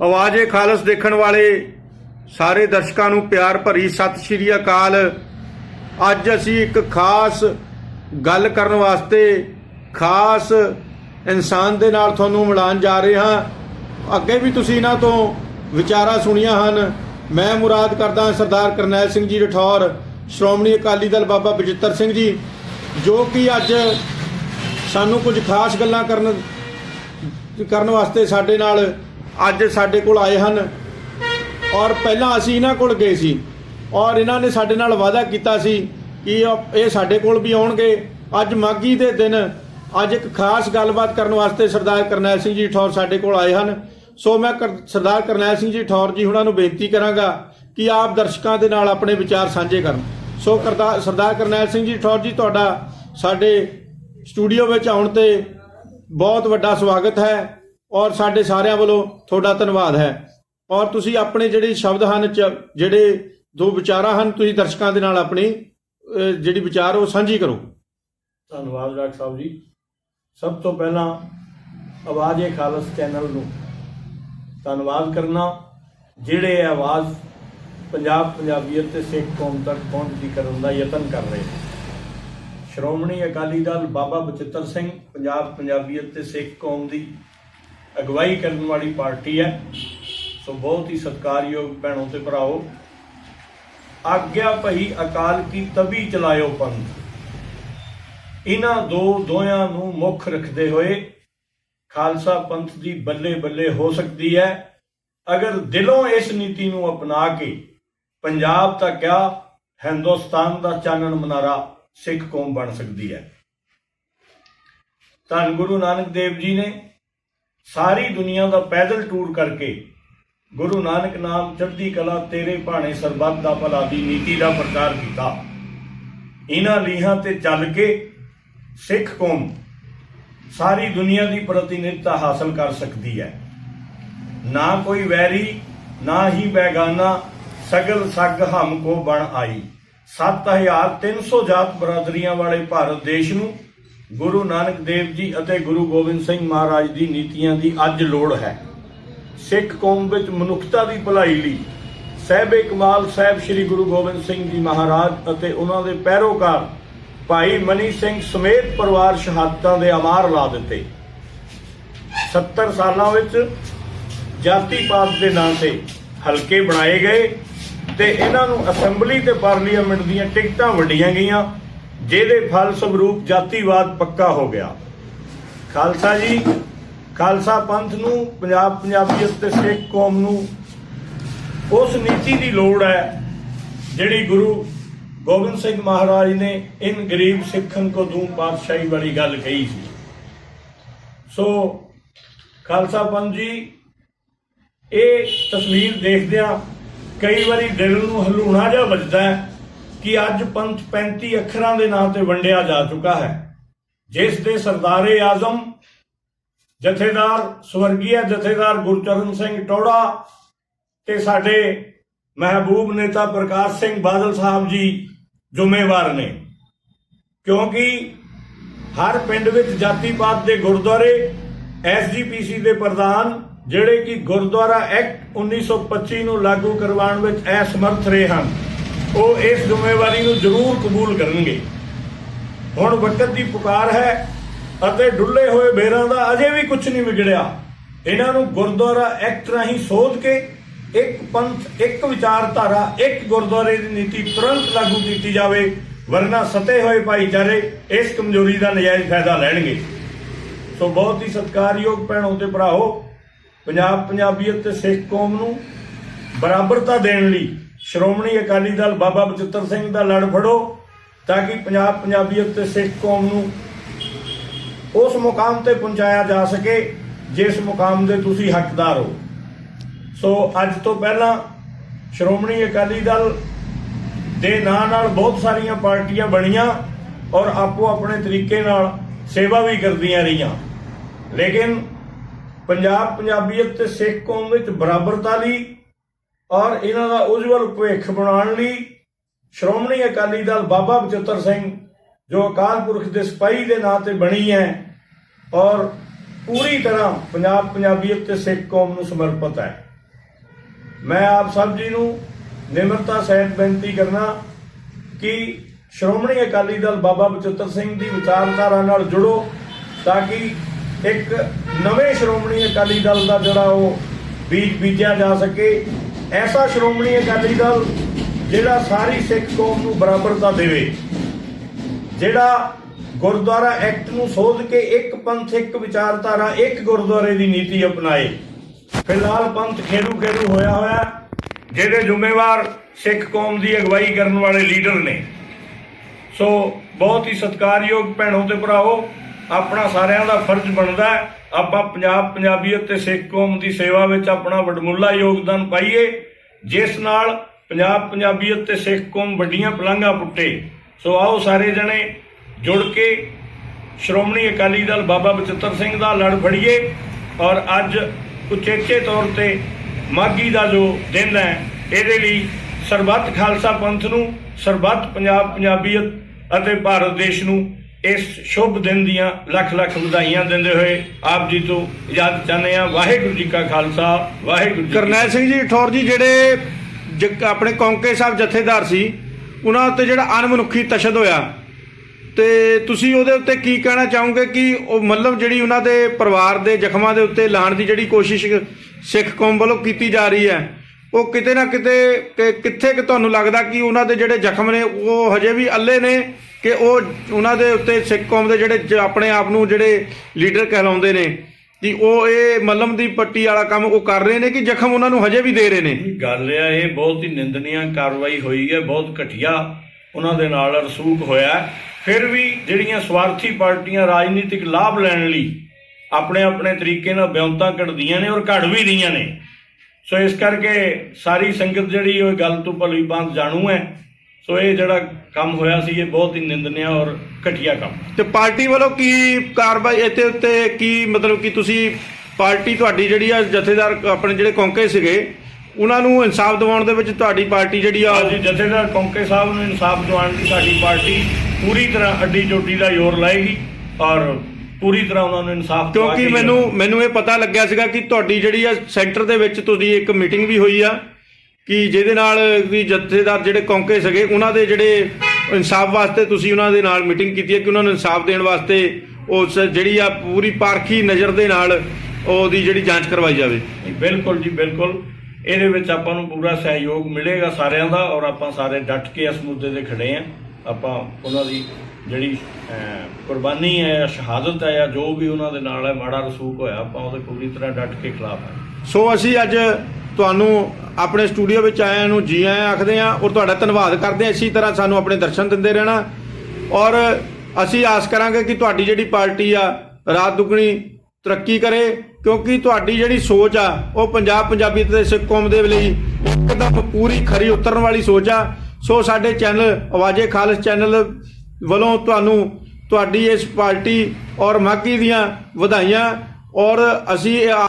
ਆਵਾਜ਼ੇ ਖਾਲਸ ਦੇਖਣ ਵਾਲੇ ਸਾਰੇ ਦਰਸ਼ਕਾਂ ਨੂੰ ਪਿਆਰ ਭਰੀ ਸਤਿ ਸ਼੍ਰੀ ਅਕਾਲ। ਅੱਜ ਅਸੀਂ ਇੱਕ ਖਾਸ ਗੱਲ ਕਰਨ ਵਾਸਤੇ ਖਾਸ ਇਨਸਾਨ ਦੇ ਨਾਲ ਤੁਹਾਨੂੰ ਮਿਲਾਨ ਜਾ ਰਹੇ ਹਾਂ। ਅੱਗੇ ਵੀ ਤੁਸੀਂ ਇਹਨਾਂ ਤੋਂ ਵਿਚਾਰਾਂ ਸੁਣੀਆਂ ਹਨ। ਮੈਂ ਮੁਰਾਦ ਕਰਦਾ ਸਰਦਾਰ ਕਰਨੈਲ ਸਿੰਘ ਜੀ ਰਠੌਰ, ਸ਼੍ਰੋਮਣੀ ਅਕਾਲੀ ਦਲ ਬਾਬਾ ਬਜਿੱਤਰ ਸਿੰਘ ਜੀ, ਜੋ ਕਿ ਅੱਜ ਸਾਨੂੰ ਕੁਝ ਖਾਸ ਗੱਲਾਂ ਕਰਨ ਕਰਨ ਵਾਸਤੇ ਸਾਡੇ ਨਾਲ ਅੱਜ ਸਾਡੇ ਕੋਲ ਆਏ ਹਨ ਔਰ ਪਹਿਲਾਂ ਅਸੀਂ ਇਹਨਾਂ ਕੋਲ ਗਏ ਸੀ ਔਰ ਇਹਨਾਂ ਨੇ ਸਾਡੇ ਨਾਲ ਵਾਅਦਾ ਕੀਤਾ ਸੀ ਕਿ ਇਹ ਸਾਡੇ ਕੋਲ ਵੀ ਆਉਣਗੇ। ਅੱਜ ਮਾਗੀ ਦੇ ਦਿਨ, ਅੱਜ ਇੱਕ ਖਾਸ ਗੱਲਬਾਤ ਕਰਨ ਵਾਸਤੇ ਸਰਦਾਰ ਕਰਨੈਲ ਸਿੰਘ ਜੀ ਠੌਰ ਸਾਡੇ ਕੋਲ ਆਏ ਹਨ। ਸੋ ਮੈਂ ਕਰ- ਸਰਦਾਰ ਕਰਨੈਲ ਸਿੰਘ ਜੀ ਠੌਰ ਜੀ ਹੁਣਾਂ ਨੂੰ ਬੇਨਤੀ ਕਰਾਂਗਾ ਕਿ ਆਪ ਦਰਸ਼ਕਾਂ ਦੇ ਨਾਲ ਆਪਣੇ ਵਿਚਾਰ ਸਾਂਝੇ ਕਰਨ। ਸੋ ਕਰਦਾ- ਸਰਦਾਰ ਕਰਨੈਲ ਸਿੰਘ ਜੀ ਠੌਰ ਜੀ, ਤੁਹਾਡਾ ਸਾਡੇ ਸਟੂਡੀਓ ਵਿੱਚ ਆਉਣ ਤੇ ਬਹੁਤ ਵੱਡਾ ਸਵਾਗਤ ਹੈ। ਔਰ ਸਾਡੇ ਸਾਰਿਆਂ ਵੱਲੋਂ ਤੁਹਾਡਾ ਧੰਨਵਾਦ ਹੈ। ਔਰ ਤੁਸੀਂ ਆਪਣੇ ਜਿਹੜੇ ਸ਼ਬਦ ਹਨ ਜਿਹੜੇ ਦੋ ਵਿਚਾਰਾਂ ਹਨ, ਤੁਸੀਂ ਦਰਸ਼ਕਾਂ ਦੇ ਨਾਲ ਆਪਣੀ ਜਿਹੜੀ ਵਿਚਾਰ, ਉਹ ਸਾਂਝੀ ਕਰੋ। ਧੰਨਵਾਦ ਡਾਕਟਰ ਸਾਹਿਬ ਜੀ। ਸਭ ਤੋਂ ਪਹਿਲਾਂ ਆਵਾਜ਼ ਏ ਖਾਲਸ ਚੈਨਲ ਨੂੰ ਧੰਨਵਾਦ ਕਰਨਾ, ਜਿਹੜੇ ਆਵਾਜ਼ ਪੰਜਾਬ ਪੰਜਾਬੀਅਤ ਤੇ ਸਿੱਖ ਕੌਮ ਤੱਕ ਪਹੁੰਚਦੀ ਕਰਨ ਦਾ ਯਤਨ ਕਰ ਰਹੇ ਸ਼੍ਰੋਮਣੀ ਅਕਾਲੀ ਦਲ ਬਾਬਾ ਬਚਿੱਤਰ ਸਿੰਘ, ਪੰਜਾਬ ਪੰਜਾਬੀਅਤ ਤੇ ਸਿੱਖ ਕੌਮ ਦੀ ਅਗਵਾਈ ਕਰਨ ਵਾਲੀ ਪਾਰਟੀ ਹੈ। ਸੋ ਬਹੁਤ ਹੀ ਸਤਿਕਾਰਯੋਗ ਭੈਣੋ ਤੇ ਭਰਾਓ, ਆਗਿਆ ਭਈ ਅਕਾਲ ਕੀ ਤਬੀ ਚਲਾਇਓ ਪੰਥ। ਇਹਨਾਂ ਦੋ ਦੋਹਾਂ ਨੂੰ ਮੁੱਖ ਰੱਖਦੇ ਹੋਏ ਖਾਲਸਾ ਪੰਥ ਦੀ ਬੱਲੇ ਬੱਲੇ ਹੋ ਸਕਦੀ ਹੈ। ਅਗਰ ਦਿਲੋਂ ਇਸ ਨੀਤੀ ਨੂੰ ਅਪਣਾ ਕੇ ਪੰਜਾਬ ਤਾਂ ਕਿਆ ਹਿੰਦੁਸਤਾਨ ਦਾ ਚਾਨਣ ਮਨਾਰਾ ਸਿੱਖ ਕੌਮ ਬਣ ਸਕਦੀ ਹੈ। ਧੰਨ ਗੁਰੂ ਨਾਨਕ ਦੇਵ ਜੀ ਨੇ ਸਾਰੀ ਦੁਨੀਆ ਦਾ ਪੈਦਲ ਟੂਰ ਕਰਕੇ ਗੁਰੂ ਨਾਨਕ ਨਾਮ ਚੜ੍ਹਦੀ ਕਲਾ ਤੇਰੇ ਭਾਣੇ ਸਰਬੱਤ ਦਾ ਭਲਾ ਦੀ ਨੀਤੀ ਦਾ ਪ੍ਰਚਾਰ ਕੀਤਾ। ਇਹਨਾਂ ਲੀਹਾਂ ਤੇ ਚੱਲ ਕੇ ਸਿੱਖ ਕੌਮ ਸਾਰੀ ਦੁਨੀਆ ਦੀ ਪ੍ਰਤੀਨਿਧਤਾ ਹਾਸਲ ਕਰ ਸਕਦੀ ਹੈ। ਨਾ ਕੋਈ ਵੈਰੀ, ਨਾ ਹੀ ਬੈਗਾਨਾ, ਸਗਲ ਸਗ ਹਮ ਕੋ ਬਣ ਆਈ। 7300 ਜਾਤ ਬਰਾਦਰੀਆਂ ਵਾਲੇ ਭਾਰਤ ਦੇਸ਼ ਨੂੰ ਗੁਰੂ ਨਾਨਕ ਦੇਵ ਜੀ ਅਤੇ ਗੁਰੂ ਗੋਬਿੰਦ ਸਿੰਘ ਮਹਾਰਾਜ ਦੀ ਨੀਤੀਆਂ ਦੀ ਅੱਜ ਲੋੜ ਹੈ। ਸਿੱਖ ਕੌਮ ਵਿੱਚ ਮਨੁੱਖਤਾ ਦੀ ਭਲਾਈ ਲਈ ਸਹਿਬੇ ਕਮਾਲ ਸਾਹਿਬ ਸ੍ਰੀ ਗੁਰੂ ਗੋਬਿੰਦ ਸਿੰਘ ਜੀ ਮਹਾਰਾਜ ਅਤੇ ਉਹਨਾਂ ਦੇ ਪੈਰੋਕਾਰ ਭਾਈ ਮਨੀ ਸਿੰਘ ਸਮੇਤ ਪਰਿਵਾਰ ਸ਼ਹਾਦਤਾਂ ਦੇ ਅਮਾਰ ਲਾ ਦਿੱਤੇ। 70 ਸਾਲਾਂ ਵਿੱਚ ਜਾਤੀ ਪਾਤ ਦੇ ਨਾਂ ਤੇ ਹਲਕੇ ਬਣਾਏ ਗਏ ਤੇ ਇਹਨਾਂ ਨੂੰ ਅਸੈਂਬਲੀ ਤੇ ਪਾਰਲੀਮੈਂਟ ਦੀਆਂ ਟਿਕਟਾਂ ਵੰਡੀਆਂ ਗਈਆਂ। ਜਿਹਦੇ ਫਲ ਸਰੂਪ ਜਾਤੀਵਾਦ ਪੱਕਾ ਹੋ ਗਿਆ। ਖਾਲਸਾ ਜੀ, ਖਾਲਸਾ ਪੰਥ ਨੂੰ, ਪੰਜਾਬ ਪੰਜਾਬੀਅਤ ਤੇ ਸਿੱਖ ਕੌਮ ਨੂੰ ਉਸ ਨੀਤੀ ਦੀ ਲੋੜ ਹੈ ਜਿਹੜੀ ਗੁਰੂ ਗੋਬਿੰਦ ਸਿੰਘ ਮਹਾਰਾਜ ਨੇ ਇਨ ਗਰੀਬ ਸਿੱਖਨ ਕੋ ਦੂੰ ਪਾਤਸ਼ਾਹੀ ਵਾਲੀ ਗੱਲ ਕਹੀ ਸੀ। ਸੋ, ਖਾਲਸਾ ਪੰਥ ਜੀ, ਇਹ ਤਸਵੀਰ ਦੇਖਦਿਆਂ ਕਈ ਵਾਰੀ ਦਿਲ ਨੂੰ ਹਲੂਣਾ ਜਿਹਾ ਵੱਜਦਾ ਹੈ। ਕਿ ਅੱਜ ਪੰਥ 35 ਅੱਖਰਾਂ ਦੇ ਨਾਂ ਤੇ ਵੰਡਿਆ ਜਾ ਚੁੱਕਾ ਹੈ। ਜਿਸ ਦੇ ਸਰਦਾਰੇ ਆਜ਼ਮ, ਜਥੇਦਾਰ ਸਵਰਗੀय ਜਥੇਦਾਰ ਗੁਰਚਰਨ ਸਿੰਘ ਟੋੜਾ ਤੇ ਸਾਡੇ ਮਹਿਬੂਬ ਨੇਤਾ ਪ੍ਰਕਾਸ਼ ਸਿੰਘ ਬਾਦਲ ਸਾਹਿਬ ਜੀ ਜ਼ਿੰਮੇਵਾਰ ਨੇ। ਕਿਉਂਕਿ ਹਰ ਪਿੰਡ ਵਿੱਚ ਜਾਤੀ ਪਾਤ ਦੇ ਗੁਰਦੁਆਰੇ ਐਸਜੀਪੀਸੀ ਦੇ ਪ੍ਰਧਾਨ, ਜਿਹੜੇ ਕਿ ਗੁਰਦੁਆਰਾ ਐਕਟ 1925 ਨੂੰ ਲਾਗੂ ਕਰਵਾਉਣ ਵਿੱਚ ਅਸਮਰਥ ਰਹੇ ਹਨ। ਉਹ ਇਸ ਜ਼ਿੰਮੇਵਾਰੀ ਨੂੰ ਜ਼ਰੂਰ ਕਬੂਲ ਕਰਨਗੇ। ਹੁਣ ਵਕਤ ਦੀ ਪੁਕਾਰ ਹੈ ਅਤੇ ਡੁੱਲੇ ਹੋਏ ਬੇਰਾਂ ਦਾ ਅਜੇ ਵੀ ਕੁਝ ਨਹੀਂ ਵਿਗੜਿਆ। ਇਹਨਾਂ ਨੂੰ ਗੁਰਦੁਆਰਾ ਐਕਟ ਰਾਹੀਂ ਸੋਧ ਕੇ ਇੱਕ ਪੰਥ, ਇੱਕ ਵਿਚਾਰਧਾਰਾ, ਇੱਕ ਗੁਰਦੁਆਰੇ ਦੀ ਨੀਤੀ ਤੁਰੰਤ ਲਾਗੂ ਕੀਤੀ ਜਾਵੇ, ਵਰਨਾ ਸਤੇ ਹੋਏ ਭਾਈਚਾਰੇ ਇਸ ਕਮਜ਼ੋਰੀ ਦਾ ਨਜਾਇਜ਼ ਫਾਇਦਾ ਲੈਣਗੇ। ਸੋ ਬਹੁਤ ਹੀ ਸਤਿਕਾਰਯੋਗ ਭੈਣੋ ਤੇ ਭਰਾਓ ਪੰਜਾਬ ਪੰਜਾਬੀਅਤ ਤੇ ਸਿੱਖ ਕੌਮ ਨੂੰ ਬਰਾਬਰਤਾ ਦੇਣ ਲਈ ਸ਼੍ਰੋਮਣੀ ਅਕਾਲੀ ਦਲ ਬਾਬਾ ਬਚਿੱਤਰ ਸਿੰਘ ਦਾ ਲੜ ਫੜੋ ਤਾਂ ਕਿ ਪੰਜਾਬ ਪੰਜਾਬੀਅਤ ਤੇ ਸਿੱਖ ਕੌਮ ਨੂੰ ਉਸ ਮੁਕਾਮ ਤੇ ਪਹੁੰਚਾਇਆ ਜਾ ਸਕੇ, ਜਿਸ ਮੁਕਾਮ ਦੇ ਤੁਸੀਂ ਹੱਕਦਾਰ ਹੋ। ਸੋ ਅੱਜ ਤੋਂ ਪਹਿਲਾਂ ਸ਼੍ਰੋਮਣੀ ਅਕਾਲੀ ਦਲ ਦੇ ਨਾਂ ਨਾਲ ਬਹੁਤ ਸਾਰੀਆਂ ਪਾਰਟੀਆਂ ਬਣੀਆਂ ਔਰ ਆਪੋ ਆਪਣੇ ਤਰੀਕੇ ਨਾਲ ਸੇਵਾ ਵੀ ਕਰਦੀਆਂ ਰਹੀਆਂ। ਲੇਕਿਨ ਪੰਜਾਬ ਪੰਜਾਬੀਅਤ ਤੇ ਸਿੱਖ ਕੌਮ ਵਿੱਚ ਬਰਾਬਰਤਾ ਲਈ ਔਰ ਇਹਨਾਂ ਦਾ ਉਜਵਲ ਭਵਿੱਖ ਬਣਾਉਣ ਲਈ ਸ਼੍ਰੋਮਣੀ ਅਕਾਲੀ ਦਲ ਬਾਬਾ ਬਚਿੱਤਰ ਸਿੰਘ, ਜੋ ਅਕਾਲ ਪੁਰਖ ਦੇ ਸਿਪਾਹੀ ਦੇ ਨਾਂ ਤੇ ਬਣੀ ਹੈ, ਔਰ ਪੂਰੀ ਤਰ੍ਹਾਂ ਪੰਜਾਬ ਪੰਜਾਬੀਅਤ ਤੇ ਸਿੱਖ ਕੌਮ ਨੂੰ ਸਮਰਪਿਤ ਹੈ। ਮੈਂ ਆਪ ਸਭ ਜੀ ਨੂੰ ਨਿਮਰਤਾ ਸਹਿਤ ਬੇਨਤੀ ਕਰਨਾ ਕਿ ਸ਼੍ਰੋਮਣੀ ਅਕਾਲੀ ਦਲ ਬਾਬਾ ਬਚਿੱਤਰ ਸਿੰਘ ਦੀ ਵਿਚਾਰਧਾਰਾ ਨਾਲ ਜੁੜੋ, ਤਾਂ ਕਿ ਇੱਕ ਨਵੇਂ ਸ਼੍ਰੋਮਣੀ ਅਕਾਲੀ ਦਲ ਦਾ ਜਿਹੜਾ ਉਹ ਬੀਜ ਬੀਜਿਆ ਜਾ ਸਕੇ। ਐਸਾ ਸ਼੍ਰੋਮਣੀ ਅਕਾਲੀ ਦਲ ਜਿਹੜਾ ਸਾਰੀ ਸਿੱਖ ਕੌਮ ਨੂੰ ਬਰਾਬਰਤਾ ਦੇਵੇ, ਜਿਹੜਾ ਗੁਰਦੁਆਰਾ ਐਕਟ ਨੂੰ ਸੋਧ ਕੇ ਇੱਕ ਪੰਥ, ਇੱਕ ਵਿਚਾਰਧਾਰਾ, ਇੱਕ ਗੁਰਦੁਆਰੇ ਦੀ ਨੀਤੀ ਅਪਣਾਏ। ਫਿਲਹਾਲ ਪੰਥ ਖੇਰੂ ਖੇਰੂ ਹੋਇਆ ਹੋਇਆ ਜਿਹੜੇ ਜ਼ਿੰਮੇਵਾਰ ਸਿੱਖ ਕੌਮ ਦੀ ਅਗਵਾਈ ਕਰਨ ਵਾਲੇ ਲੀਡਰ ਨੇ। ਸੋ ਬਹੁਤ ਹੀ ਸਤਿਕਾਰਯੋਗ ਭੈਣੋ ਤੇ ਭਰਾਓ ਆਪਣਾ ਸਾਰਿਆਂ ਦਾ ਫਰਜ਼ ਬਣਦਾ ਹੈ ਆਪਾਂ ਪੰਜਾਬ ਪੰਜਾਬੀਅਤ ਤੇ ਸਿੱਖ ਕੌਮ ਦੀ ਸੇਵਾ ਵਿੱਚ ਆਪਣਾ ਵਡਮੁੱਲਾ ਯੋਗਦਾਨ ਪਾਈਏ, ਜਿਸ ਨਾਲ ਪੰਜਾਬ ਪੰਜਾਬੀਅਤ ਤੇ ਸਿੱਖ ਕੌਮ ਵੱਡੀਆਂ ਪਲੰਘਾਂ ਪੁੱਟੇ। ਸੋ ਆਓ ਸਾਰੇ ਜਣੇ ਜੁੜ ਕੇ ਸ਼੍ਰੋਮਣੀ ਅਕਾਲੀ ਦਲ ਬਾਬਾ ਬਚਿੱਤਰ ਸਿੰਘ ਦਾ ਲੜ ਫੜੀਏ ਔਰ ਅੱਜ ਉਚੇਚੇ ਤੌਰ ਤੇ ਮਾਗੀ ਦਾ ਜੋ ਦਿਨ ਹੈ, ਇਹਦੇ ਲਈ ਸਰਬੱਤ ਖਾਲਸਾ ਪੰਥ ਨੂੰ, ਸਰਬੱਤ ਪੰਜਾਬ ਪੰਜਾਬੀਅਤ ਅਤੇ ਭਾਰਤ ਦੇਸ਼ ਨੂੰ ਇਸ ਸ਼ੁਭ ਦਿਨ ਦੀਆਂ ਲੱਖ ਲੱਖ ਵਧਾਈਆਂ ਦਿੰਦੇ ਹੋਏ ਆਪ ਜੀ ਤੋਂ ਇਜਾਜ਼ਤ ਚਾਹੁੰਦੇ ਹਾਂ। ਵਾਹਿਗੁਰੂ ਜੀ ਕਾ ਖਾਲਸਾ ਵਾਹਿਗੁਰੂ ਜੀ ਕਰਨੈਲ ਸਿੰਘ ਜੀ ਠੌਰ ਜੀ ਜਿਹੜੇ ਆਪਣੇ ਕੌਂਕੇ ਸਾਹਿਬ ਜਥੇਦਾਰ ਸੀ ਉਹਨਾਂ ਉੱਤੇ ਜਿਹੜਾ ਅਣਮਨੁੱਖੀ ਤਸ਼ਦ ਹੋਇਆ ਤੇ ਤੁਸੀਂ ਉਹਦੇ ਉੱਤੇ ਕੀ ਕਹਿਣਾ ਚਾਹੋਗੇ ਕਿ ਉਹ ਮਤਲਬ ਜਿਹੜੀ ਉਹਨਾਂ ਦੇ ਪਰਿਵਾਰ ਦੇ ਜ਼ਖਮਾਂ ਦੇ ਉੱਤੇ ਲਾਣ ਦੀ ਜਿਹੜੀ ਕੋਸ਼ਿਸ਼ ਸਿੱਖ ਕੌਮ ਵੱਲੋਂ ਕੀਤੀ ਜਾ ਰਹੀ ਹੈ ਉਹ ਕਿਤੇ ਨਾ ਕਿਤੇ ਕਿੱਥੇ ਕਿ ਤੁਹਾਨੂੰ ਲੱਗਦਾ ਕਿ ਉਹਨਾਂ ਦੇ ਜਿਹੜੇ ਜ਼ਖਮ ਨੇ ਉਹ ਹਜੇ ਵੀ ਅੱਲੇ ਨੇ? ਕਿ ਉਹ ਉਹਨਾਂ ਦੇ ਉੱਤੇ ਸਿੱਖ ਕੌਮ ਦੇ ਜਿਹੜੇ ਆਪਣੇ ਆਪ ਨੂੰ ਜਿਹੜੇ ਲੀਡਰ ਕਹਿਲਾਉਂਦੇ ਨੇ, ਕਿ ਉਹ ਇਹ ਮਲਮ ਦੀ ਪੱਟੀ ਵਾਲਾ ਕੰਮ ਉਹ ਕਰ ਰਹੇ ਨੇ ਕਿ ਜ਼ਖਮ ਉਹਨਾਂ ਨੂੰ ਹਜੇ ਵੀ ਦੇ ਰਹੇ ਨੇ? ਗੱਲ ਆ, ਇਹ ਬਹੁਤ ਹੀ ਨਿੰਦਨੀਆ ਕਾਰਵਾਈ ਹੋਈ ਹੈ, ਬਹੁਤ ਘਟੀਆ ਉਹਨਾਂ ਦੇ ਨਾਲ ਰਸੂਖ ਹੋਇਆ ਫਿਰ ਵੀ ਜਿਹੜੀਆਂ ਸਵਾਰਥੀ ਪਾਰਟੀਆਂ ਰਾਜਨੀਤਿਕ ਲਾਭ ਲੈਣ ਲਈ ਆਪਣੇ ਆਪਣੇ ਤਰੀਕੇ ਨਾਲ ਬਿਉਂਤਾਂ ਕੱਢਦੀਆਂ ਨੇ ਔਰ ਘੜ ਵੀ ਰਹੀਆਂ ਨੇ। ਸੋ ਇਸ ਕਰਕੇ ਸਾਰੀ ਸੰਗਤ ਜਿਹੜੀ ਉਹ ਗੱਲ ਤੋਂ ਭਲੀ ਬਾਤ ਜਾਣੂ ਹੈ। ਸੋ ਇਹ ਜਿਹੜਾ ਕੰਮ ਹੋਇਆ ਸੀ ਇਹ ਬਹੁਤ ਹੀ ਨਿੰਦਨੀय ਔਰ ਘਟੀਆ ਕੰਮ। ਤੇ ਪਾਰਟੀ ਵੱਲੋਂ ਕੀ ਕਾਰਵਾਈ ਇੱਥੇ ਉੱਤੇ ਕੀ ਮਤਲਬ ਕਿ ਤੁਸੀਂ ਪਾਰਟੀ ਤੁਹਾਡੀ ਜਿਹੜੀ ਆ ਜਥੇਦਾਰ ਆਪਣੇ ਜਿਹੜੇ ਕੌਂਕੇ ਸੀਗੇ ਉਹਨਾਂ ਨੂੰ ਇਨਸਾਫ ਦਿਵਾਉਣ ਦੇ ਵਿੱਚ ਤੁਹਾਡੀ ਪਾਰਟੀ ਜਿਹੜੀ ਆ ਅੱਜ ਜਥੇਦਾਰ ਕੌਂਕੇ ਸਾਹਿਬ ਨੂੰ ਇਨਸਾਫ ਦਿਵਾਉਣ ਦੀ ਸਾਡੀ ਪਾਰਟੀ ਪੂਰੀ ਤਰ੍ਹਾਂ ਅੱਡੀ ਚੋਟੀ ਦਾ ਜ਼ੋਰ ਲਾਏਗੀ ਔਰ ਪੂਰੀ ਤਰ੍ਹਾਂ ਉਹਨਾਂ ਨੂੰ ਇਨਸਾਫ ਕਿਉਂਕਿ ਮੈਨੂੰ ਮੈਨੂੰ ਇਹ ਪਤਾ ਲੱਗਿਆ ਸੀਗਾ ਕਿ ਤੁਹਾਡੀ ਜਿਹੜੀ ਆ ਸੈਂਟਰ ਦੇ ਵਿੱਚ ਤੁਸੀਂ ਇੱਕ ਮੀਟਿੰਗ ਵੀ ਹੋਈ ਆ ਕਿ ਜਿਹਦੇ ਨਾਲ ਵੀ ਜਥੇਦਾਰ ਜਿਹੜੇ ਕੌਂਕੇ ਸੀਗੇ ਉਹਨਾਂ ਦੇ ਜਿਹੜੇ ਇਨਸਾਫ ਵਾਸਤੇ ਤੁਸੀਂ ਉਹਨਾਂ ਦੇ ਨਾਲ ਮੀਟਿੰਗ ਕੀਤੀ ਹੈ ਕਿ ਉਹਨਾਂ ਨੂੰ ਇਨਸਾਫ ਦੇਣ ਵਾਸਤੇ ਉਸ ਜਿਹੜੀ ਆ ਪੂਰੀ ਪਾਰਖੀ ਨਜ਼ਰ ਦੇ ਨਾਲ ਉਹਦੀ ਜਿਹੜੀ ਜਾਂਚ ਕਰਵਾਈ ਜਾਵੇ। ਬਿਲਕੁਲ ਜੀ ਬਿਲਕੁਲ। ਇਹਦੇ ਵਿੱਚ ਆਪਾਂ ਨੂੰ ਪੂਰਾ ਸਹਿਯੋਗ ਮਿਲੇਗਾ ਸਾਰਿਆਂ ਦਾ ਔਰ ਆਪਾਂ ਸਾਰੇ ਡਟ ਕੇ ਇਸ ਮੁੱਦੇ ਤੇ ਖੜੇ ਆਂ ਆਪਾਂ ਉਹਨਾਂ ਦੀ ਜਿਹੜੀ ਕੁਰਬਾਨੀ ਹੈ ਜਾਂ ਸ਼ਹਾਦਤ ਹੈ ਜਾਂ ਜੋ ਵੀ ਉਹਨਾਂ ਦੇ ਨਾਲ ਹੈ ਮਾੜਾ ਰਸੂਖ ਹੋਇਆ ਆਪਾਂ ਉਹਦੇ ਪੂਰੀ ਤਰ੍ਹਾਂ ਡਟ ਕੇ ਖਿਲਾਫ ਹਾਂ। ਸੋ ਅਸੀਂ ਅੱਜ ਤੁਹਾਨੂੰ ਆਪਣੇ ਸਟੂਡੀਓ ਵਿੱਚ ਆਇਆਂ ਨੂੰ ਜੀ ਆਇਆਂ ਆਖਦੇ ਹਾਂ ਔਰ ਤੁਹਾਡਾ ਧੰਨਵਾਦ ਕਰਦੇ ਹਾਂ। ਇਸੇ ਤਰ੍ਹਾਂ ਸਾਨੂੰ ਆਪਣੇ ਦਰਸ਼ਨ ਦਿੰਦੇ ਰਹਿਣਾ। ਔਰ ਅਸੀਂ ਆਸ ਕਰਾਂਗੇ ਕਿ ਤੁਹਾਡੀ ਜਿਹੜੀ ਪਾਰਟੀ ਆ, ਰਾਤ ਦੁਗਣੀ ਤਰੱਕੀ ਕਰੇ, ਕਿਉਂਕਿ ਤੁਹਾਡੀ ਜਿਹੜੀ ਸੋਚ ਆ, ਉਹ ਪੰਜਾਬ ਪੰਜਾਬੀ ਤੇ ਸਿੱਖ ਕੌਮ ਦੇ ਲਈ ਇੱਕਦਮ ਪੂਰੀ ਖਰੀ ਉਤਰਨ ਵਾਲੀ ਸੋਚ ਆ। ਸੋ ਸਾਡੇ ਚੈਨਲ ਆਵਾਜ਼ੇ ਖਾਲਸ ਚੈਨਲ ਵੱਲੋਂ ਤੁਹਾਨੂੰ ਤੁਹਾਡੀ ਇਸ ਪਾਰਟੀ ਔਰ ਮਾਗੀ ਦੀਆਂ ਵਧਾਈਆਂ। ਔਰ ਅਸੀਂ